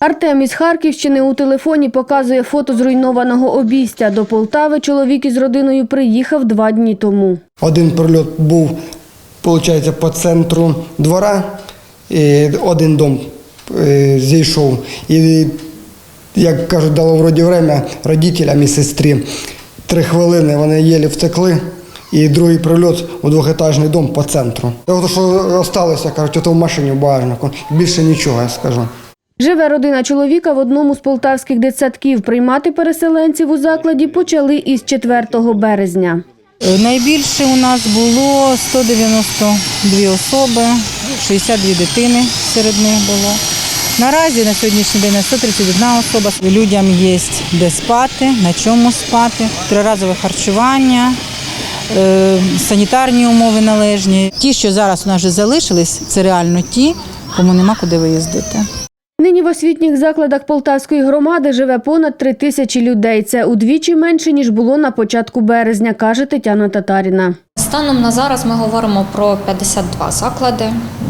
Артем із Харківщини у телефоні показує фото зруйнованого обійстя. До Полтави чоловік із родиною приїхав два дні тому. Один прильот був, виходить, по центру двора, один дом е, зійшов. І, як кажуть, дало вроді время родителям і сестрі. Три хвилини вони єлі втекли. І другий прильот у двохетажний дом по центру. Те, що залишилося, кажуть, то в машині в багажнику. Більше нічого, я скажу. Живе родина чоловіка в одному з полтавських дитсадків. Приймати переселенців у закладі почали із 4 березня. Е, Найбільше у нас було 192 особи, 62 дитини серед них було. Наразі на сьогоднішній день 131 особа. Людям є де спати, на чому спати, триразове харчування, е, санітарні умови належні. Ті, що зараз у нас вже залишились, це реально ті, кому нема куди виїздити. Нині в освітніх закладах Полтавської громади живе понад три тисячі людей. Це удвічі менше, ніж було на початку березня, каже Тетяна Татаріна. Станом на зараз ми говоримо про 52 заклади,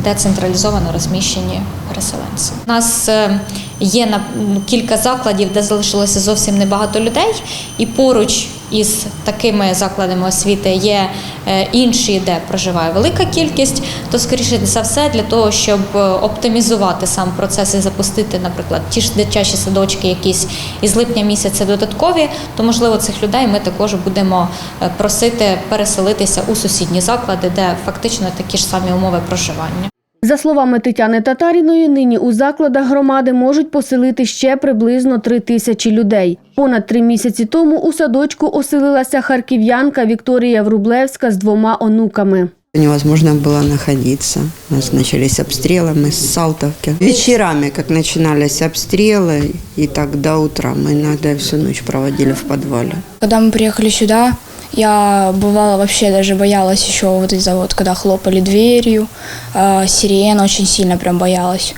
де централізовано розміщені переселенці. У нас е, є кілька закладів, де залишилося зовсім небагато людей, і поруч із такими закладами освіти є е, інші, де проживає велика кількість. То скоріше за все для того, щоб е, оптимізувати сам процес і запустити, наприклад, ті ж дитячі садочки, якісь із липня місяця додаткові, то можливо цих людей ми також будемо е, просити переселитися у сусідні заклади, де фактично такі ж самі умови проживання. За словами Тетяни Татаріної, нині у закладах громади можуть поселити ще приблизно три тисячі людей. Понад три місяці тому у садочку оселилася харків'янка Вікторія Врублевська з двома онуками. Невозможно было находиться. У нас начались обстрелы, мы с Салтовки. Вечерами, как начинались обстрелы, и так до утра мы иногда всю ночь проводили в подвале. Когда мы приехали сюда, я бывала вообще даже боялась еще вот из-за вот, когда хлопали дверью, э, сирен очень сильно прям боялась.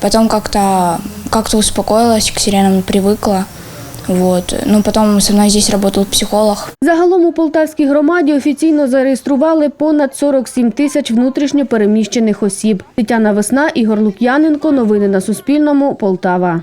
Потом как-то как-то успокоилась, к сиренам привыкла. Вот. Ну, потом со мной здесь работал психолог. Загалом у Полтавській громаді офіційно зареєстрували понад 47 тисяч внутрішньо переміщених осіб. Тетяна Весна, Ігор Лук'яненко. Новини на Суспільному. Полтава.